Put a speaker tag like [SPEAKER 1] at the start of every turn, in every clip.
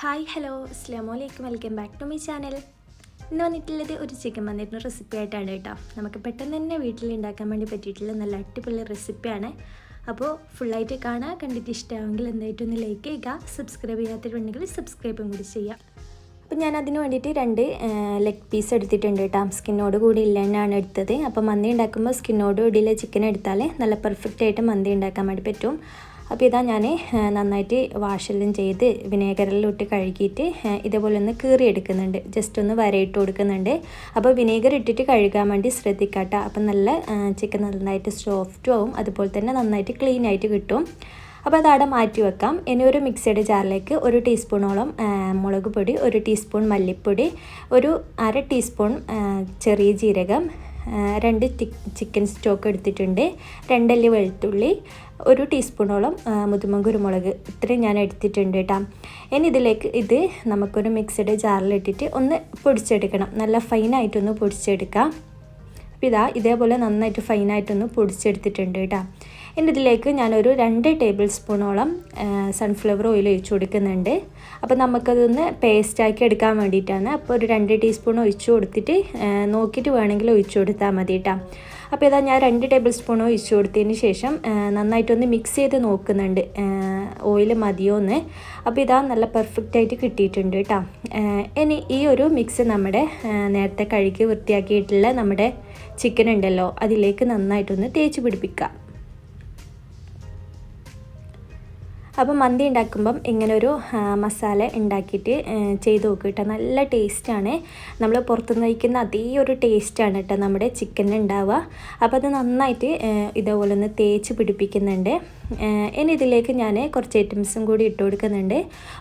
[SPEAKER 1] Hi hello അസ്ലാമലൈക്കും welcome back to my channel. ഇന്ന് വന്നിട്ടുള്ളത് ഒരു ചിക്കൻ മന്തിരുന്ന റെസിപ്പി ആയിട്ടാണ് കേട്ടോ. നമുക്ക് പെട്ടെന്ന് തന്നെ വീട്ടിൽ ഉണ്ടാക്കാൻ വേണ്ടി പറ്റിയിട്ടുള്ള നല്ല അടിപൊളി റെസിപ്പിയാണ് അപ്പോൾ ഫുള്ളായിട്ട് കാണാൻ കണ്ടിട്ട് ഇഷ്ടമാണെങ്കിൽ എന്തായിട്ടും ഒന്ന് ലൈക്ക് ചെയ്യുക. സബ്സ്ക്രൈബ് ചെയ്യാത്തിട്ടുണ്ടെങ്കിൽ സബ്സ്ക്രൈബും കൂടി ചെയ്യുക അപ്പം ഞാൻ അതിന് വേണ്ടിയിട്ട് രണ്ട് ലെഗ് പീസ് എടുത്തിട്ടുണ്ട് കേട്ടോ. സ്കിന്നോട് കൂടി ഇല്ലെന്നാണ് എടുത്തത്. അപ്പോൾ മന്തി ഉണ്ടാക്കുമ്പോൾ സ്കിന്നോട് കൂടിയുള്ള ചിക്കൻ എടുത്താൽ നല്ല പെർഫെക്റ്റ് ആയിട്ട് മന്തി ഉണ്ടാക്കാൻ വേണ്ടി പറ്റും. അപ്പോൾ ഇതാ ഞാൻ നന്നായിട്ട് വാഷെല്ലാം ചെയ്ത് വിനേഗറെല്ലാം ഇട്ട് കഴുകിയിട്ട് ഇതേപോലെ ഒന്ന് കീറി എടുക്കുന്നുണ്ട്. ജസ്റ്റ് ഒന്ന് വരയിട്ട് കൊടുക്കുന്നുണ്ട്. അപ്പോൾ വിനേഗർ ഇട്ടിട്ട് കഴുകാൻ വേണ്ടി ശ്രദ്ധിക്കാട്ടോ. അപ്പം നല്ല ചിക്കൻ നന്നായിട്ട് സോഫ്റ്റും ആവും. അതുപോലെ തന്നെ നന്നായിട്ട് ക്ലീൻ ആയിട്ട് കിട്ടും. അപ്പോൾ അതവിടെ മാറ്റി വെക്കാം. ഇനി ഒരു മിക്സിയുടെ ജാറിലേക്ക് ഒരു ടീസ്പൂണോളം മുളക് പൊടി ഒരു ടീസ്പൂൺ മല്ലിപ്പൊടി ഒരു അര ടീസ്പൂൺ ചെറിയ ജീരകം രണ്ട് ചിക്കൻ സ്റ്റോക്ക് എടുത്തിട്ടുണ്ട്. രണ്ടല്ലി വെളുത്തുള്ളി ഒരു ടീസ്പൂണോളം മുതുമ കുരുമുളക് ഇത്രയും ഞാൻ എടുത്തിട്ടുണ്ട് കേട്ടോ ഇനി ഇതിലേക്ക് ഇത് നമുക്കൊരു മിക്സഡ് ജാറിലിട്ടിട്ട് ഒന്ന് പൊടിച്ചെടുക്കണം. നല്ല ഫൈനായിട്ടൊന്ന് പൊടിച്ചെടുക്കാം. അപ്പോൾ ഇതാ ഇതേപോലെ നന്നായിട്ട് ഫൈനായിട്ടൊന്ന് പൊടിച്ചെടുത്തിട്ടുണ്ട് കേട്ടോ. എന്റെ ഇതിലേക്ക് ഞാനൊരു രണ്ട് ടേബിൾ സ്പൂണോളം സൺഫ്ലവർ ഓയിൽ ഒഴിച്ചു കൊടുക്കുന്നുണ്ട്. അപ്പോൾ നമുക്കതൊന്ന് പേസ്റ്റാക്കി എടുക്കാൻ വേണ്ടിയിട്ടാണ്. അപ്പോൾ ഒരു രണ്ട് ടീസ്പൂൺ ഒഴിച്ചു കൊടുത്തിട്ട് നോക്കിയിട്ട് വേണമെങ്കിൽ ഒഴിച്ചു കൊടുത്താൽ മതി കേട്ടോ. അപ്പോൾ ഇതാ ഞാൻ രണ്ട് ടേബിൾ സ്പൂൺ ഒഴിച്ചു കൊടുത്തതിന് ശേഷം നന്നായിട്ടൊന്ന് മിക്സ് ചെയ്ത് നോക്കുന്നുണ്ട് ഓയിൽ മതിയോ എന്ന്. അപ്പോൾ ഇതാ നല്ല പെർഫെക്റ്റ് ആയിട്ട് കിട്ടിയിട്ടുണ്ട് കേട്ടോ. ഇനി ഈ ഒരു മിക്സ് നമ്മുടെ നേരത്തെ കഴുകി വൃത്തിയാക്കിയിട്ടുള്ള നമ്മുടെ ചിക്കൻ ഉണ്ടല്ലോ അതിലേക്ക് നന്നായിട്ടൊന്ന് തേച്ച് പിടിപ്പിക്കാം അപ്പോൾ മന്തി ഉണ്ടാക്കുമ്പം ഇങ്ങനെ ഒരു മസാല ഉണ്ടാക്കിയിട്ട് ചെയ്ത് നോക്കുക കേട്ടോ. നല്ല ടേസ്റ്റാണ്. നമ്മൾ പുറത്തുനിന്ന് കഴിക്കുന്ന അതേ ഒരു ടേസ്റ്റാണ് കേട്ടോ നമ്മുടെ ചിക്കൻ ഉണ്ടാവുക. അപ്പോൾ അത് നന്നായിട്ട് ഇതേപോലെ ഒന്ന് തേച്ച് പിടിപ്പിക്കുന്നുണ്ട്. ഇനി ഇതിലേക്ക് ഞാൻ കുറച്ച് ഐറ്റംസും കൂടി ഇട്ട് കൊടുക്കുന്നുണ്ട്.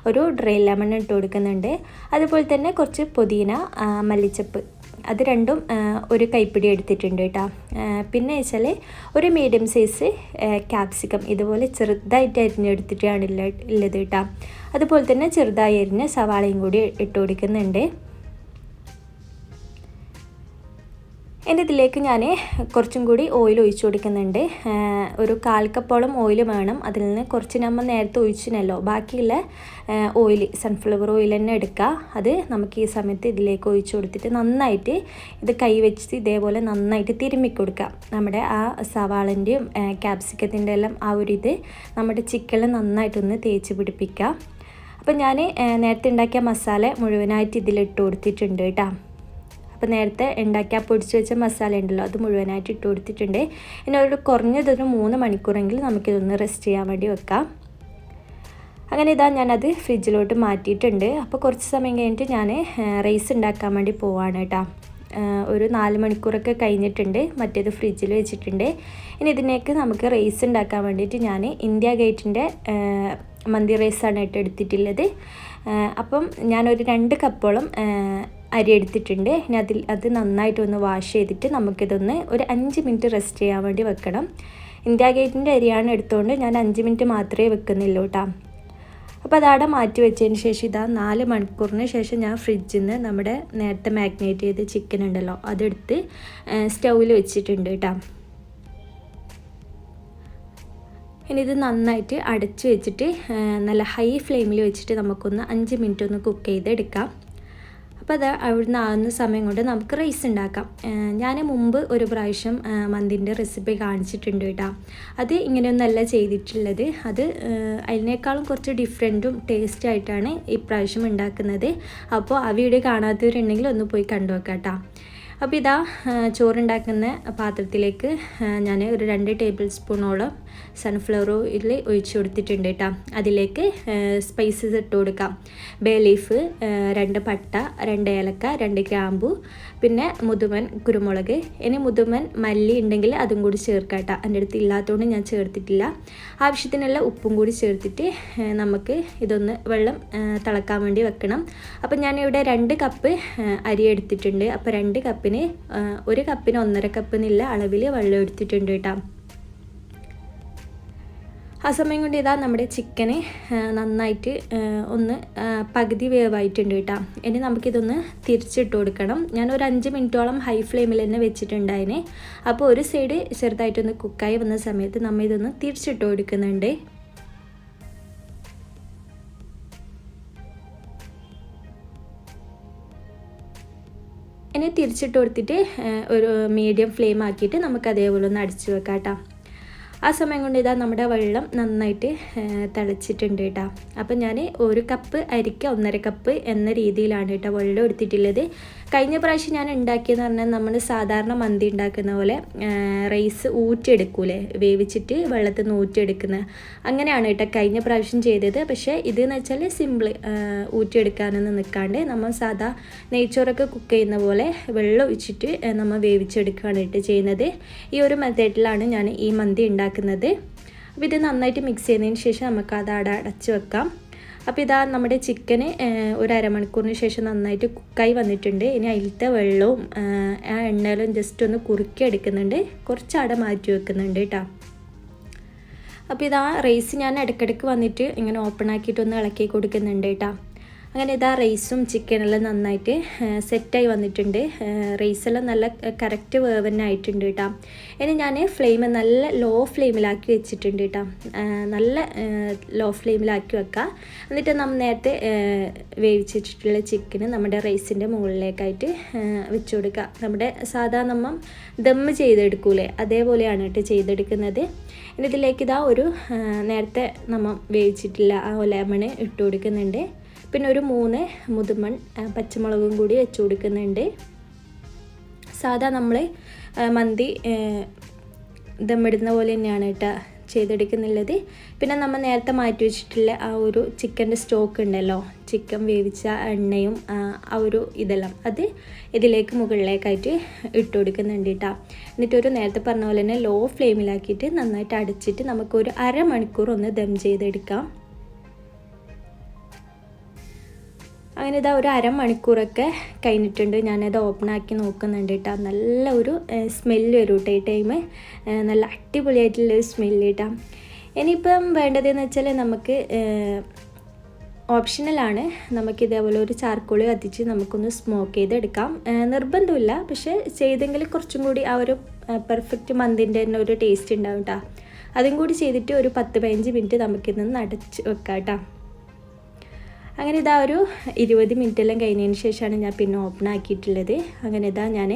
[SPEAKER 1] ഒരു ഡ്രൈ ലെമൺ ഇട്ട് കൊടുക്കുന്നുണ്ട്. അതുപോലെ തന്നെ കുറച്ച് പുതിന മല്ലിച്ചപ്പ് അത് രണ്ടും ഒരു കൈപ്പിടി എടുത്തിട്ടുണ്ട് കേട്ടോ പിന്നെ വെച്ചാൽ ഒരു മീഡിയം സൈസ് ക്യാപ്സിക്കം ഇതുപോലെ ചെറുതായിട്ട് അരിഞ്ഞെടുത്തിട്ടാണ് ഉള്ളത് കേട്ടോ അതുപോലെ തന്നെ ചെറുതായി അരിഞ്ഞ സവാളയും കൂടി ഇട്ട് കൊടുക്കുന്നുണ്ട്. എന്റെ ഇതിലേക്ക് ഞാൻ കുറച്ചും കൂടി ഓയിൽ ഒഴിച്ചു കൊടുക്കുന്നുണ്ട്. ഒരു കാൽ കപ്പോളം ഓയിൽ വേണം. അതിൽ നിന്ന് കുറച്ച് നമ്മൾ നേരത്തെ ഒഴിച്ചിനല്ലോ. ബാക്കിയുള്ള ഓയിൽ സൺഫ്ലവർ ഓയിൽ തന്നെ എടുക്കുക. അത് നമുക്ക് ഈ സമയത്ത് ഇതിലേക്ക് ഒഴിച്ചു കൊടുത്തിട്ട് നന്നായിട്ട് ഇത് കൈ വെച്ചിട്ട് ഇതേപോലെ നന്നായിട്ട് തിരുമ്മി കൊടുക്കുക. നമ്മുടെ ആ സവാളിന്റെയും ക്യാപ്സിക്കത്തിന്റെ എല്ലാം ആ ഒരു ഇത് നമ്മുടെ ചിക്കനിൽ നന്നായിട്ടൊന്ന് തേച്ച് പിടിപ്പിക്കുക. അപ്പം ഞാൻ നേരത്തെ ഉണ്ടാക്കിയ മസാല മുഴുവനായിട്ട് ഇതിലിട്ട് കൊടുത്തിട്ടുണ്ട് കേട്ടോ. അപ്പോൾ നേരത്തെ ഉണ്ടാക്കി ആ പൊടിച്ച് വെച്ച മസാല ഉണ്ടല്ലോ അത് മുഴുവനായിട്ട് ഇട്ട് കൊടുത്തിട്ടുണ്ട്. ഇനി ഒരു കുറഞ്ഞതൊരു മൂന്ന് മണിക്കൂറെങ്കിലും നമുക്കിതൊന്ന് റെസ്റ്റ് ചെയ്യാൻ വേണ്ടി വെക്കാം. അങ്ങനെ ഇതാ ഞാനത് ഫ്രിഡ്ജിലോട്ട് മാറ്റിയിട്ടുണ്ട്. അപ്പോൾ കുറച്ച് സമയം കഴിഞ്ഞിട്ട് ഞാൻ റൈസ് ഉണ്ടാക്കാൻ വേണ്ടി പോവാണ് കേട്ടോ ഒരു നാല് മണിക്കൂറൊക്കെ കഴിഞ്ഞിട്ടുണ്ട് മറ്റേത് ഫ്രിഡ്ജിൽ വെച്ചിട്ടുണ്ട്. ഇനി ഇതിനേക്ക് നമുക്ക് റൈസ് ഉണ്ടാക്കാൻ വേണ്ടിയിട്ട് ഞാൻ ഇന്ത്യ ഗേറ്റിന്റെ മന്തി റൈസാണ് ഇട്ട് എടുത്തിട്ടുള്ളത്. അപ്പം ഞാനൊരു രണ്ട് കപ്പോളം അരി എടുത്തിട്ടുണ്ട്. ഇനി അതിൽ അത് നന്നായിട്ടൊന്ന് വാഷ് ചെയ്തിട്ട് നമുക്കിതൊന്ന് ഒരു അഞ്ച് മിനിറ്റ് റെസ്റ്റ് ചെയ്യാൻ വേണ്ടി വെക്കണം. ഇന്ത്യ ഗേറ്റിന്റെ അരിയാണ് എടുത്തുകൊണ്ട് ഞാൻ അഞ്ച് മിനിറ്റ് മാത്രമേ വെക്കുന്നുള്ളൂ കേട്ടോ അപ്പോൾ അതവിടെ മാറ്റി വെച്ചതിന് ശേഷം ഇതാ നാല് മണിക്കൂറിന് ശേഷം ഞാൻ ഫ്രിഡ്ജിൽ നിന്ന് നമ്മുടെ നേരത്തെ മാഗ്നേറ്റ് ചെയ്ത ചിക്കൻ ഉണ്ടല്ലോ അതെടുത്ത് സ്റ്റൗവിൽ വെച്ചിട്ടുണ്ട് കേട്ടോ ഇനി ഇത് നന്നായിട്ട് അടച്ചു വെച്ചിട്ട് നല്ല ഹൈ ഫ്ലെയിമിൽ വെച്ചിട്ട് നമുക്കൊന്ന് അഞ്ച് മിനിറ്റ് ഒന്ന് കുക്ക് ചെയ്തെടുക്കാം. അപ്പോൾ അത് അവിടുന്ന് ആകുന്ന സമയം കൊണ്ട് നമുക്ക് റൈസ് ഉണ്ടാക്കാം. ഞാൻ മുമ്പ് ഒരു പ്രാവശ്യം മന്തിന്റെ റെസിപ്പി കാണിച്ചിട്ടുണ്ട് കേട്ടോ. അത് ഇങ്ങനെയൊന്നല്ല ചെയ്തിട്ടുള്ളത്. അത് അതിനേക്കാളും കുറച്ച് ഡിഫറെന്റും ടേസ്റ്റ് ആയിട്ടാണ് ഇപ്രാവശ്യം ഉണ്ടാക്കുന്നത്. അപ്പോൾ ആ വീഡിയോ കാണാത്തവരുണ്ടെങ്കിൽ ഒന്ന് പോയി കണ്ടു വെക്കാം കേട്ടോ. അപ്പോൾ ഇതാ ചോറുണ്ടാക്കുന്ന പാത്രത്തിലേക്ക് ഞാൻ ഒരു രണ്ട് ടേബിൾ സ്പൂണോളം സൺഫ്ലവർ ഓയിൽ ഒഴിച്ചു കൊടുത്തിട്ടുണ്ട് കേട്ടോ അതിലേക്ക് സ്പൈസസ് ഇട്ട് കൊടുക്കാം. ബേ ലീഫ് രണ്ട് പട്ട രണ്ട് ഏലക്ക രണ്ട് ഗ്രാമ്പു പിന്നെ മുതുമൻ കുരുമുളക്. ഇനി മുതുമൻ മല്ലി ഉണ്ടെങ്കിൽ അതും കൂടി ചേർക്കാം കേട്ടോ എന്റെ അടുത്ത് ഇല്ലാത്തതുകൊണ്ട് ഞാൻ ചേർത്തിട്ടില്ല. ആവശ്യത്തിനുള്ള ഉപ്പും കൂടി ചേർത്തിട്ട് നമുക്ക് ഇതൊന്ന് വെള്ളം തിളക്കാൻ വേണ്ടി വെക്കണം. അപ്പോൾ ഞാനിവിടെ രണ്ട് കപ്പ് അരി എടുത്തിട്ടുണ്ട്. അപ്പോൾ രണ്ട് കപ്പിന് ഒരു കപ്പിന് ഒന്നര കപ്പ് എന്നുള്ള അളവിൽ വെള്ളം എടുത്തിട്ടുണ്ട് കേട്ടോ ആ സമയം കൊണ്ട് ഇതാ നമ്മുടെ ചിക്കനെ നന്നായിട്ട് ഒന്ന് പകുതി വേവായിട്ടുണ്ട് കേട്ടോ. ഇനി നമുക്കിതൊന്ന് തിരിച്ചിട്ട് കൊടുക്കണം. ഞാൻ ഒരു അഞ്ച് മിനിറ്റോളം ഹൈ ഫ്ലെയിമിൽ തന്നെ വെച്ചിട്ടുണ്ടായിന്. അപ്പോൾ ഒരു സൈഡ് ചെറുതായിട്ടൊന്ന് കുക്കായി വന്ന സമയത്ത് നമ്മൾ ഇതൊന്ന് തിരിച്ചിട്ട് കൊടുക്കുന്നുണ്ട്. ഇനി തിരിച്ചിട്ട് കൊടുത്തിട്ട് ഒരു മീഡിയം ഫ്ലെയിം ആക്കിയിട്ട് നമുക്ക് അതേപോലെ ഒന്ന് അടിച്ചു വെക്കാം കേട്ടോ ആ സമയം കൊണ്ട് ഇതാ നമ്മുടെ വെള്ളം നന്നായിട്ട് തിളച്ചിട്ടുണ്ട് കേട്ടോ അപ്പം ഞാൻ ഒരു കപ്പ് അരിക്ക ഒന്നര കപ്പ് എന്ന രീതിയിലാണ് കേട്ടോ വെള്ളം എടുത്തിട്ടുള്ളത്. കഴിഞ്ഞ പ്രാവശ്യം ഞാൻ ഉണ്ടാക്കിയെന്ന് പറഞ്ഞാൽ നമ്മൾ സാധാരണ മന്തി ഉണ്ടാക്കുന്ന പോലെ റൈസ് ഊറ്റിയെടുക്കൂലേ? വേവിച്ചിട്ട് വെള്ളത്തിൽ നിന്ന് ഊറ്റിയെടുക്കുന്ന. അങ്ങനെയാണ് കേട്ടോ കഴിഞ്ഞ പ്രാവശ്യം ചെയ്തത്. പക്ഷേ ഇതെന്ന് വെച്ചാൽ സിമ്പിൾ ഊറ്റിയെടുക്കാനൊന്നും നിൽക്കാണ്ട് നമ്മൾ സാധാ നെയ്ച്ചോറൊക്കെ കുക്ക് ചെയ്യുന്ന പോലെ വെള്ളം ഒഴിച്ചിട്ട് നമ്മൾ വേവിച്ചെടുക്കുകയാണ് കേട്ടോ ചെയ്യുന്നത്. ഈ ഒരു മെത്തേഡിലാണ് ഞാൻ ഈ മന്തി ഉണ്ടാക്കുന്നത്. അപ്പോൾ ഇത് നന്നായിട്ട് മിക്സ് ചെയ്യുന്നതിന് ശേഷം നമുക്ക് അത് അട അടച്ച് വെക്കാം. അപ്പോൾ ഇതാ നമ്മുടെ ചിക്കന് ഒരു അരമണിക്കൂറിന് ശേഷം നന്നായിട്ട് കുക്കായി വന്നിട്ടുണ്ട്. ഇനി അതിലത്തെ വെള്ളവും ആ എണ്ണയിലും ജസ്റ്റ് ഒന്ന് കുറുക്കി എടുക്കുന്നുണ്ട്. കുറച്ച് അട മാറ്റി വെക്കുന്നുണ്ട് കേട്ടോ അപ്പോൾ ഇതാ റൈസ് ഞാൻ ഇടയ്ക്കിടയ്ക്ക് വന്നിട്ട് ഇങ്ങനെ ഓപ്പൺ ആക്കിയിട്ട് ഒന്ന് ഇളക്കി കൊടുക്കുന്നുണ്ട് കേട്ടോ അങ്ങനെ ഇതാ റൈസും ചിക്കനെല്ലാം നന്നായിട്ട് സെറ്റായി വന്നിട്ടുണ്ട്. റൈസെല്ലാം നല്ല കറക്റ്റ് വേവനായിട്ടുണ്ട് കേട്ടോ ഇനി ഞാൻ ഫ്ലെയിം നല്ല ലോ ഫ്ലെയിമിലാക്കി വെച്ചിട്ടുണ്ട് കേട്ടോ നല്ല ലോ ഫ്ലെയിമിലാക്കി വെക്കാം. എന്നിട്ട് നമ്മൾ നേരത്തെ വേവിച്ചിട്ടുള്ള ചിക്കന് നമ്മുടെ റൈസിന്റെ മുകളിലേക്കായിട്ട് വെച്ച് കൊടുക്കുക നമ്മുടെ സാധാ നമ്മൾ ദമ്മ് ചെയ്തെടുക്കൂലേ? അതേപോലെയാണ് കേട്ടോ ചെയ്തെടുക്കുന്നത്. ഇനി ഇതിലേക്ക് ഇതാ ഒരു നേരത്തെ നമ്മൾ വേവിച്ചിട്ടില്ല ആ ലെമണ് ഇട്ട് കൊടുക്കുന്നുണ്ട്. പിന്നെ ഒരു മൂന്ന് മുതുമൺ പച്ചമുളകും കൂടി വെച്ച് കൊടുക്കുന്നുണ്ട്. സാധാ നമ്മൾ മന്തി ദമ്മിടുന്ന പോലെ തന്നെയാണ് കേട്ടോ ചെയ്തെടുക്കുന്നുള്ളത്. പിന്നെ നമ്മൾ നേരത്തെ മാറ്റി വെച്ചിട്ടുള്ള ആ ഒരു ചിക്കന്റെ സ്റ്റോക്ക് ഉണ്ടല്ലോ ചിക്കൻ വേവിച്ച എണ്ണയും ആ ഒരു ഇതെല്ലാം അത് ഇതിലേക്ക് മുകളിലേക്കായിട്ട് ഇട്ട് കൊടുക്കുന്നുണ്ട് കേട്ടോ. എന്നിട്ടൊരു നേരത്തെ പറഞ്ഞ പോലെ തന്നെ ലോ ഫ്ലെയിമിലാക്കിയിട്ട് നന്നായിട്ട് അടച്ചിട്ട് നമുക്കൊരു അരമണിക്കൂർ ഒന്ന് ദം ചെയ്തെടുക്കാം. അങ്ങനെ ഇതാ ഒരു അരമണിക്കൂറൊക്കെ കഴിഞ്ഞിട്ടുണ്ട്. ഞാനത് ഓപ്പണാക്കി നോക്കുന്നുണ്ട് കേട്ടോ. നല്ല ഒരു സ്മെല്ല് വരും കേട്ടോ ഈ ടൈം നല്ല അടിപൊളിയായിട്ടുള്ളൊരു സ്മെല്ല് കേട്ടോ. ഇനിയിപ്പം വേണ്ടതെന്ന് വെച്ചാൽ നമുക്ക് ഓപ്ഷണലാണ് നമുക്ക് ഇതേപോലെ ഒരു ചാർക്കോൾ കത്തിച്ച് നമുക്കൊന്ന് സ്മോക്ക് ചെയ്തെടുക്കാം. നിർബന്ധമില്ല. പക്ഷേ ചെയ്തെങ്കിൽ കുറച്ചും കൂടി ആ ഒരു പെർഫെക്റ്റ് മന്തിന്റെ തന്നെ ഒരു ടേസ്റ്റ് ഉണ്ടാവും കേട്ടോ. അതും കൂടി ചെയ്തിട്ട് ഒരു പത്ത് പതിനഞ്ച് മിനിറ്റ് നമുക്കിന്ന് അടച്ച് വെക്കാം കേട്ടോ. അങ്ങനെ ഇതാ ഒരു ഇരുപത് മിനിറ്റെല്ലാം കഴിഞ്ഞതിന് ശേഷമാണ് ഞാൻ പിന്നെ ഓപ്പൺ ആക്കിയിട്ടുള്ളത്. അങ്ങനെ ഇതാ ഞാൻ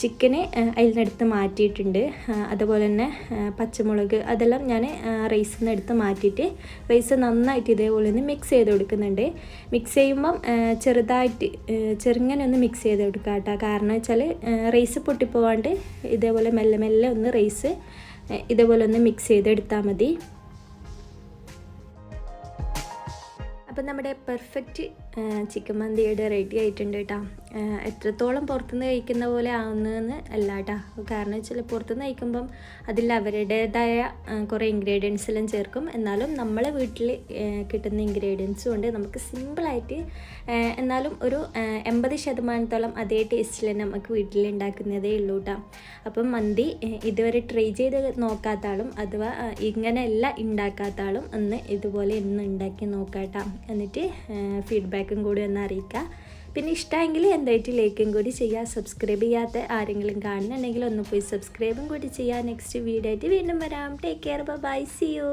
[SPEAKER 1] ചിക്കന് അതിൽ നിന്നെടുത്ത് മാറ്റിയിട്ടുണ്ട്. അതുപോലെ തന്നെ പച്ചമുളക് അതെല്ലാം ഞാൻ റൈസിൽ നിന്ന് എടുത്ത് മാറ്റിയിട്ട് റൈസ് നന്നായിട്ട് ഇതേപോലെ ഒന്ന് മിക്സ് ചെയ്ത് കൊടുക്കുന്നുണ്ട്. മിക്സ് ചെയ്യുമ്പം ചെറുതായിട്ട് ചെറുങ്ങനെ ഒന്ന് മിക്സ് ചെയ്ത് കൊടുക്കുക കേട്ടോ. കാരണം വെച്ചാൽ റൈസ് പൊട്ടിപ്പോവാണ്ട് ഇതേപോലെ മെല്ലെ മെല്ലെ ഒന്ന് റൈസ് ഇതേപോലെ ഒന്ന് മിക്സ് ചെയ്തെടുത്താൽ മതി. അപ്പം നമ്മുടെ പെർഫെക്റ്റ് ചിക്കൻ മന്തിയുടെ റെഡി ആയിട്ടുണ്ട് കേട്ടോ എത്രത്തോളം പുറത്തുനിന്ന് കഴിക്കുന്ന പോലെ ആവുന്നതെന്ന് അല്ല കേട്ടോ കാരണം വെച്ചാൽ പുറത്തുനിന്ന് കഴിക്കുമ്പം അതിൽ അവരുടേതായ കുറേ ഇൻഗ്രീഡിയൻസ് എല്ലാം ചേർക്കും. എന്നാലും നമ്മളെ വീട്ടിൽ കിട്ടുന്ന ഇൻഗ്രീഡിയൻസും ഉണ്ട് നമുക്ക് സിമ്പിളായിട്ട് എന്നാലും ഒരു എൺപത് ശതമാനത്തോളം അതേ ടേസ്റ്റിൽ തന്നെ നമുക്ക് വീട്ടിൽ ഉണ്ടാക്കുന്നതേ ഉള്ളൂ കേട്ടോ അപ്പം മന്തി ഇതുവരെ ട്രൈ ചെയ്ത് നോക്കാത്ത ആളും അഥവാ ഇങ്ങനെയല്ല ഉണ്ടാക്കാത്ത ആളും ഒന്ന് ഇതുപോലെ ഒന്ന് ഉണ്ടാക്കി നോക്കാം കേട്ടോ എന്നിട്ട് ഫീഡ്ബാക്കും കൂടി ഒന്ന് അറിയിക്കുക പിന്നെ ഇഷ്ടമെങ്കിൽ എന്തായിട്ട് ലൈക്കും കൂടി ചെയ്യുക. സബ്സ്ക്രൈബ് ചെയ്യാത്ത ആരെങ്കിലും കാണുന്നുണ്ടെങ്കിൽ ഒന്ന് പോയി സബ്സ്ക്രൈബും കൂടി ചെയ്യുക. നെക്സ്റ്റ് വീഡിയോ ആയിട്ട് വീണ്ടും വരാം. Take care bye see you